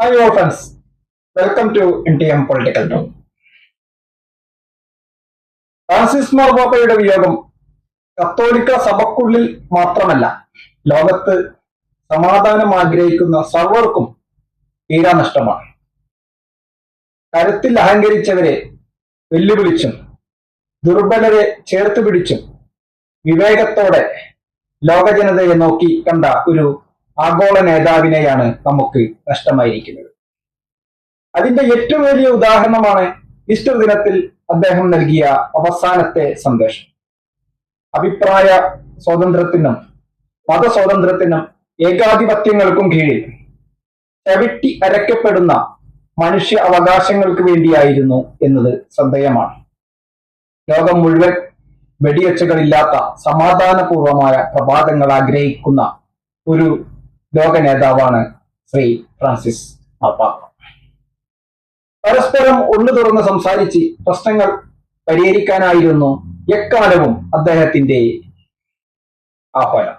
Hi your friends welcome to India political Tom Francis മാർപാപ്പയുടെ വിയോഗം കത്തോലിക്ക സഭക്കുള്ളിൽ മാത്രമല്ല ലോകത്ത് സമാധാനം ആഗ്രഹിക്കുന്ന സർവർക്കും തീരാ നഷ്ടമാണ് കരുത്തിൽ അഹങ്കരിച്ചവരെ വെല്ലുവിളിച്ചും ദുർബലരെ ചേർത്ത് പിടിച്ചും വിവേകത്തോടെ ലോകജനതയെ നോക്കി കണ്ട ഒരു ആഗോള നേതാവിനെയാണ് നമുക്ക് നഷ്ടമായിരിക്കുന്നത്. അതിന്റെ ഏറ്റവും വലിയ ഉദാഹരണമാണ് ഈസ്റ്റർ ദിനത്തിൽ അദ്ദേഹം നൽകിയ അവസാനത്തെ സന്ദേശം. അഭിപ്രായ സ്വാതന്ത്ര്യത്തിനും മതസ്വാതന്ത്ര്യത്തിനും ഏകാധിപത്യങ്ങൾക്കും കീഴിൽ ചവിട്ടി അരക്കപ്പെടുന്ന മനുഷ്യ അവകാശങ്ങൾക്ക് വേണ്ടിയായിരുന്നു എന്നത് ശ്രദ്ധേയമാണ്. ലോകം മുഴുവൻ വെടിയച്ചകളില്ലാത്ത സമാധാനപൂർവമായ പ്രഭാതങ്ങൾ ആഗ്രഹിക്കുന്ന ഒരു ലോക നേതാവാണ് ശ്രീ ഫ്രാൻസിസ് മാർപ്പാപ്പ. പരസ്പരം ഉള്ളു തുറന്ന് സംസാരിച്ച് പ്രശ്നങ്ങൾ പരിഹരിക്കാനായിരുന്നു എക്കാലവും അദ്ദേഹത്തിന്റെ ആഹ്വാനം.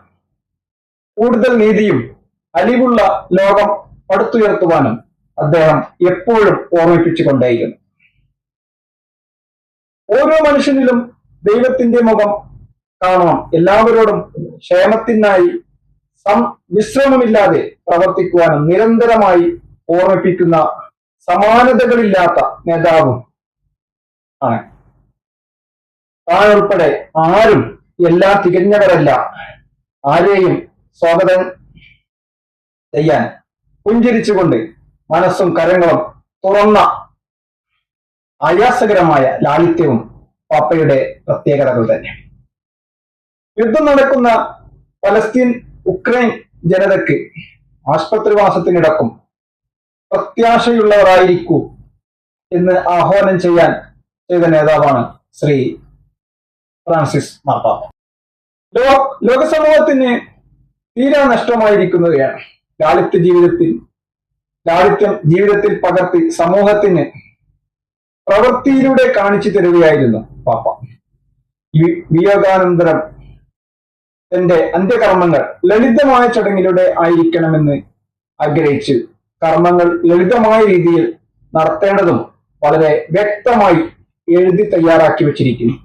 കൂടുതൽ നീതിയും അലിവുള്ള ലോകം പടുത്തുയർത്തുവാനും അദ്ദേഹം എപ്പോഴും ഓർമ്മിപ്പിച്ചുകൊണ്ടേയിരുന്നു. ഓരോ മനുഷ്യനിലും ദൈവത്തിന്റെ മുഖം കാണണം. എല്ലാവരോടും ക്ഷേമത്തിനായി വിശ്രമമില്ലാതെ പ്രവർത്തിക്കുവാനും നിരന്തരമായി ഓർമ്മിപ്പിക്കുന്ന സമാനതകളില്ലാത്ത നേതാവും ആണ്. താൻ ആരും എല്ലാം തികഞ്ഞവരല്ല. ആരെയും സ്വാഗതം ചെയ്യാൻ പുഞ്ചിരിച്ചുകൊണ്ട് മനസ്സും കരങ്ങളും തുറന്ന ആയാസകരമായ ലാളിത്യവും പാപ്പയുടെ പ്രത്യേകതകൾ തന്നെ. യുദ്ധം നടക്കുന്ന പലസ്തീൻ ഉക്രൈൻ ജനതയ്ക്ക് ആശുപത്രിവാസത്തിനിടക്കും. പ്രത്യാശയുള്ളവരായിരിക്കൂ എന്ന് ആഹ്വാനം ചെയ്യാൻ ചെയ്ത നേതാവാണ് ശ്രീ ഫ്രാൻസിസ് മാർപ്പാപ്പ. ലോക ലോകസമൂഹത്തിന് തീരാ നഷ്ടമായിരിക്കുന്നവയാണ് ലാളിത്യ ജീവിതത്തിൽ ലാളിത്യം ജീവിതത്തിൽ പകർത്തി സമൂഹത്തിന് പ്രവൃത്തിയിലൂടെ കാണിച്ചു തരികയായിരുന്നു പാപ്പ വിയോഗാനന്തരം തന്റെ അന്ത്യകർമ്മങ്ങൾ ലളിതമായ ചടങ്ങിലൂടെ ആയിരിക്കണമെന്ന് ആഗ്രഹിച്ചു. കർമ്മങ്ങൾ ലളിതമായ രീതിയിൽ നടത്തേണ്ടതും വളരെ വ്യക്തമായി എഴുതി തയ്യാറാക്കി വെച്ചിരിക്കുന്നു.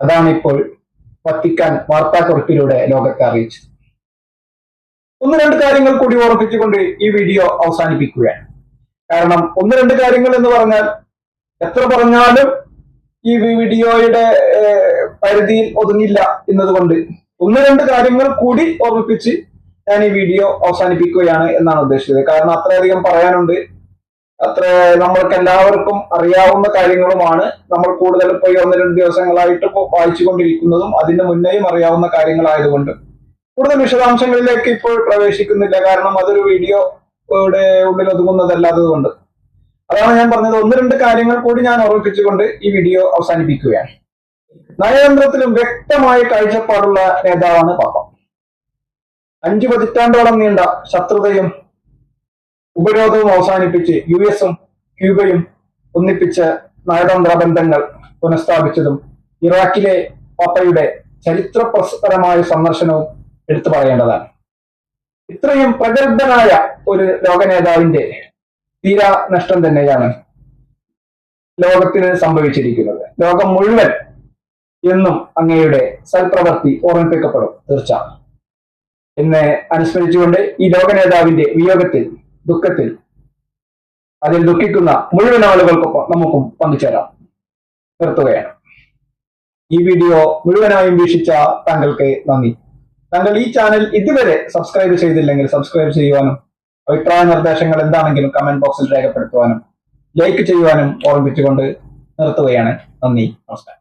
അതാണ് ഇപ്പോൾ വത്തിക്കാൻ വാർത്താക്കുറിപ്പിലൂടെ ലോകത്തെ അറിയിച്ചത്. ഒന്ന് രണ്ട് കാര്യങ്ങൾ കൂടി ഓർമ്മിപ്പിച്ചുകൊണ്ട് ഈ വീഡിയോ അവസാനിപ്പിക്കുകയാണ്. കാരണം ഒന്ന് രണ്ട് കാര്യങ്ങൾ എന്ന് പറഞ്ഞാൽ എത്ര പറഞ്ഞാലും ഈ വീഡിയോയുടെ പരിധിയിൽ ഒതുങ്ങില്ല എന്നതുകൊണ്ട് ഒന്ന് രണ്ട് കാര്യങ്ങൾ കൂടി ഓർമ്മിപ്പിച്ച് ഞാൻ ഈ വീഡിയോ അവസാനിപ്പിക്കുകയാണ് എന്നാണ് ഉദ്ദേശിച്ചത്. കാരണം അത്രയധികം പറയാനുണ്ട്. അത്ര നമ്മൾക്ക് എല്ലാവർക്കും അറിയാവുന്ന കാര്യങ്ങളുമാണ് നമ്മൾ കൂടുതൽ ഇപ്പോൾ ഈ ഒന്ന് രണ്ട് ദിവസങ്ങളായിട്ട് ഇപ്പോൾ വായിച്ചുകൊണ്ടിരിക്കുന്നതും അതിന് മുന്നേയും അറിയാവുന്ന കാര്യങ്ങളായതുകൊണ്ട്. കൂടുതൽ വിശദാംശങ്ങളിലേക്ക് ഇപ്പോൾ പ്രവേശിക്കുന്നില്ല. കാരണം അതൊരു വീഡിയോയുടെ ഉള്ളിൽ ഒതുങ്ങുന്നതല്ലാത്തത് കൊണ്ട് അതാണ് ഞാൻ പറഞ്ഞത്. ഒന്ന് രണ്ട് കാര്യങ്ങൾ കൂടി ഞാൻ ഓർമ്മിപ്പിച്ചുകൊണ്ട് ഈ വീഡിയോ അവസാനിപ്പിക്കുകയാണ്. നയതന്ത്രത്തിലും വ്യക്തമായ കാഴ്ചപ്പാടുള്ള നേതാവാണ് പാപ്പ. അഞ്ചു പതിറ്റാണ്ടോളം നീണ്ട ശത്രുതയും ഉപരോധവും അവസാനിപ്പിച്ച് യു എസും ക്യൂബയും ഒന്നിപ്പിച്ച നയതന്ത്ര ബന്ധങ്ങൾ പുനഃസ്ഥാപിച്ചതും ഇറാഖിലെ പാപ്പയുടെ ചരിത്രപ്രസരമായ സന്ദർശനവും എടുത്തു പറയേണ്ടതാണ്. ഇത്രയും പ്രഗത്ഭനായ ഒരു ലോക നേതാവിന്റെ തന്നെയാണ് ലോകത്തിന് സംഭവിച്ചിരിക്കുന്നത്. ലോകം മുഴുവൻ എന്നും അങ്ങയുടെ സൽപ്രവൃത്തി ഓർമ്മിപ്പിക്കപ്പെടും. തീർച്ച. എന്ന് അനുസ്മരിച്ചുകൊണ്ട് ഈ ലോക നേതാവിന്റെ വിയോഗത്തിൽ ദുഃഖത്തിൽ അതിൽ ദുഃഖിക്കുന്ന മുഴുവൻ ആളുകൾക്കൊപ്പം നമുക്കും പങ്കുചേരാം. നിർത്തുകയാണ്. ഈ വീഡിയോ മുഴുവനായും വീക്ഷിച്ച താങ്കൾക്ക് നന്ദി. താങ്കൾ ഈ ചാനൽ ഇതുവരെ സബ്സ്ക്രൈബ് ചെയ്തില്ലെങ്കിൽ സബ്സ്ക്രൈബ് ചെയ്യുവാനും അഭിപ്രായ നിർദ്ദേശങ്ങൾ എന്താണെങ്കിലും കമന്റ് ബോക്സിൽ രേഖപ്പെടുത്തുവാനും ലൈക്ക് ചെയ്യുവാനും ഓർമ്മിപ്പിച്ചുകൊണ്ട് നിർത്തുകയാണ്. നന്ദി. നമസ്കാരം.